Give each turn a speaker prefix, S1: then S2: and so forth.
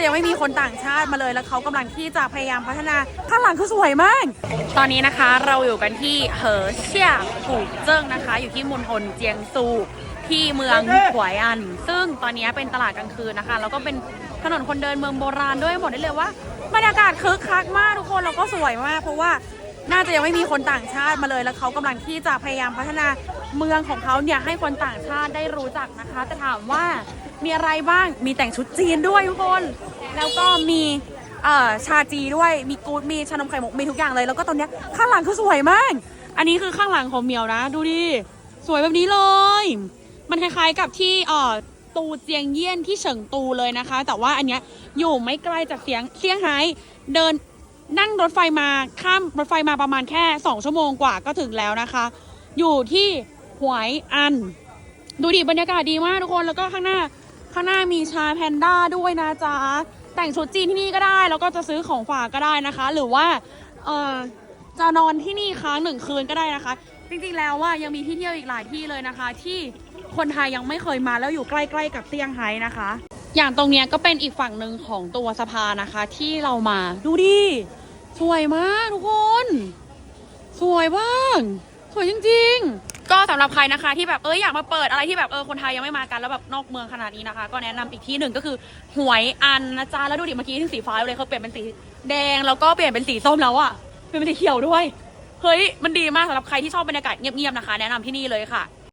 S1: จะยังไม่มีคนต่างชาติมาเลยแล้วเขากำลังที่จะพยายามพัฒนาข้างหลังคือสวยมาก ตอนนี้นะคะเราอยู่กันที่เหอเชี่ยผูกเจิ้งนะคะ อยู่ที่มณฑลเจียงซูที่เมืองหวยอัน ซึ่งตอนนี้เป็นตลาดกลางคืนนะคะ แล้วก็เป็นถนนคนเดินเมืองโบราณด้วยบอกได้เลยว่าบรรยากาศคึกคักมากทุกคนแล้วก็สวยมาก เพราะว่าน่าจะยังไม่มีคนต่างชาติมาเลย แล้วเขากำลังที่จะพยายามพัฒนาเมืองของเขาเนี่ยให้คนต่างชาติได้รู้จักนะคะ แต่ถามว่า มีอะไรบ้าง มีแต่งชุดจีนด้วยทุกคน แล้วก็มีเอ่อชาจีด้วย มีกูดมีชานมไข่มุก มีทุกอย่างเลย แล้วก็ตอนเนี้ยข้างหลังคือสวยมาก อันนี้คือข้างหลังของเหมียวนะ ดูดิ สวยแบบนี้เลย มันคล้ายๆกับที่เอ่อตูเจียงเยี่ยนที่เฉิงตูเลยนะคะ แต่ว่าอันเนี้ยอยู่ไม่ไกลจากเสียงเซี่ยงไฮ้เดินนั่งรถไฟมาข้ามรถไฟมาประมาณแค่ 2 ชั่วโมงกว่าก็ถึงแล้วนะคะ อยู่ที่หวยอัน ดูดิบรรยากาศดีมากทุกคนแล้วก็ข้างหน้า ข้างหน้ามีชาแพนด้าด้วยนะจ๊ะ แต่งชุดจีนที่นี่ก็ได้ แล้วก็จะซื้อของฝากก็ได้นะคะ หรือว่าเออจะนอนที่นี่ค้างหนึ่งคืนก็ได้นะคะ จริงๆแล้วว่ายังมีที่เที่ยวอีกหลายที่เลยนะคะ ที่คนไทยยังไม่เคยมาแล้วอยู่ใกล้ๆกับเซี่ยงไฮ้นะคะ อย่างตรงเนี้ยก็เป็นอีกฝั่งหนึ่งของตัวสะพานนะคะ ที่เรามาดูดิสวยมากทุกคน สวยบ้างสวยจริงๆ ก็สำหรับใครนะคะที่แบบเอออยากมาเปิดอะไรที่แบบเออคนไทยยังไม่มากันแล้วแบบนอกเมืองขนาดนี้นะคะ ก็แนะนำอีกที่หนึ่งก็คือหวยอันนะจ๊ะแล้วดูดิเมื่อกี้ที่สีฟ้าเลยเขาเปลี่ยนเป็นสีแดงแล้วก็เปลี่ยนเป็นสีส้มแล้วอะเปลี่ยนเป็นสีเขียวด้วยเฮ้ยมันดีมากสำหรับใครที่ชอบบรรยากาศเงียบๆนะคะ แนะนำที่นี่เลยค่ะ